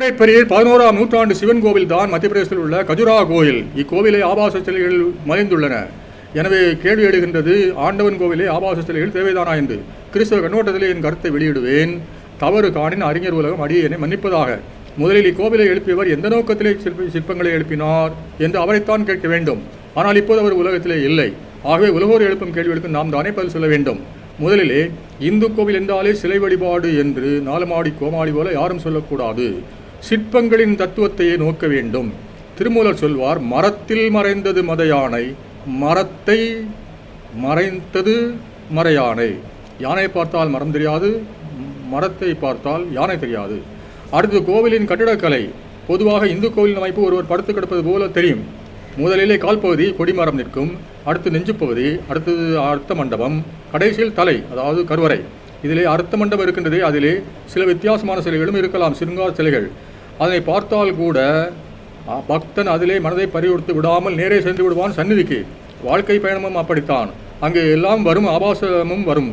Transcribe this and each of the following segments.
பெரிய பதினோராம் நூற்றாண்டு சிவன் கோவில் தான் மத்திய பிரதேசத்தில் உள்ள கஜுரா கோயில். இக்கோவிலை ஆபாச சிலைகள் மறைந்துள்ளன. எனவே கேள்வி எழுகின்றது ஆண்டவன் கோவிலே ஆபாச சிலைகள் தேவைதானா என்று. கிறிஸ்தவ கண்ணோட்டத்திலே என் கருத்தை வெளியிடுவேன். தவறு காணின் அறிஞர் உலகம் அடியனை மன்னிப்பதாக. முதலில் இக்கோவிலை எழுப்பியவர் எந்த நோக்கத்திலே சிற்ப சிற்பங்களை எழுப்பினார் என்று அவரைத்தான் கேட்க வேண்டும். ஆனால் இப்போது அவர் உலகத்திலே இல்லை. ஆகவே உலகோர் எழுப்பும் கேள்விகளுக்கு நாம் தானே பதில் சொல்ல வேண்டும். முதலிலே இந்து கோவில் என்றாலே சிலை வழிபாடு என்று நாலுமாடி கோமாடி போல யாரும் சொல்லக்கூடாது. சிற்பங்களின் தத்துவத்தையே நோக்க வேண்டும். திருமூலர் சொல்வார் மரத்தில் மறைந்தது மத யானை மரத்தை மறைந்தது மறையானை. யானை பார்த்தால் மரம் தெரியாது மரத்தை பார்த்தால் யானை தெரியாது. அடுத்து கோவிலின் கட்டிடக்கலை. பொதுவாக இந்து கோவிலின் அமைப்பு ஒருவர் படுத்து கிடப்பது போல தெரியும். முதலிலே கால்பகுதி கொடிமரம் நிற்கும். அடுத்து நெஞ்சுப்பகுதி அடுத்தது அர்த்த மண்டபம் கடைசியில் தலை அதாவது கருவறை. இதிலே அர்த்த மண்டபம் இருக்கின்றதே அதிலே சில வித்தியாசமான சிலைகளும் இருக்கலாம் சிருங்கார சிலைகள். அதனை பார்த்தால் கூட பக்தன் அதிலே மனதை பறிவுறுத்து விடாமல் நேரே சென்று விடுவான் சந்நிதிக்கு. வாழ்க்கை பயணமும் அப்படித்தான். அங்கே எல்லாம் வரும் ஆபாசமும் வரும்.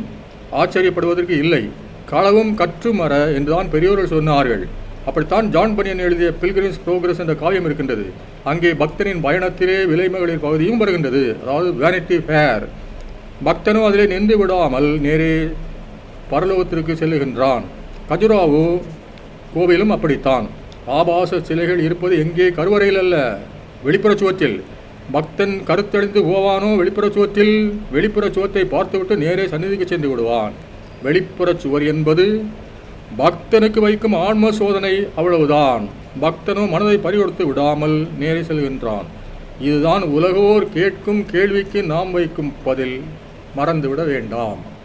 ஆச்சரியப்படுவதற்கு இல்லை. களவும் கற்றுமர என்றுதான் பெரியோர்கள் சொன்னார்கள். அப்படித்தான் ஜான் பனியன் எழுதிய பில்கிரிம்ஸ் ப்ரோக்ரஸ் என்ற காவியம் இருக்கின்றது. அங்கே பக்தனின் பயணத்திலே விலைமகளிர் பகுதியும் வருகின்றது. அதாவது வேனிட்டி ஃபேர் பக்தனும் அதிலே நின்று விடாமல் நேரே பரலோகத்திற்கு செல்லுகின்றான். கஜுராவோ கோவிலும் அப்படித்தான். ஆபாச சிலைகள் இருப்பது எங்கே? கருவறையில் அல்ல வெளிப்புற சுவத்தில் பக்தன் கருத்தடைந்து போவானோ? வெளிப்புற சுவத்தில் வெளிப்புற சுவத்தை பார்த்துவிட்டு நேரே சந்நிதிக்கு சென்று விடுவான். வெளிப்புற சுவர் என்பது பக்தனுக்கு வைக்கும் ஆன்ம சோதனை அவ்வளவுதான். பக்தனும் மனதை பறிகொடுத்து விடாமல் நேரே செல்கின்றான். இதுதான் உலகோர் கேட்கும் கேள்விக்கு நாம் வைக்கும் பதில். மறந்துவிட வேண்டாம்.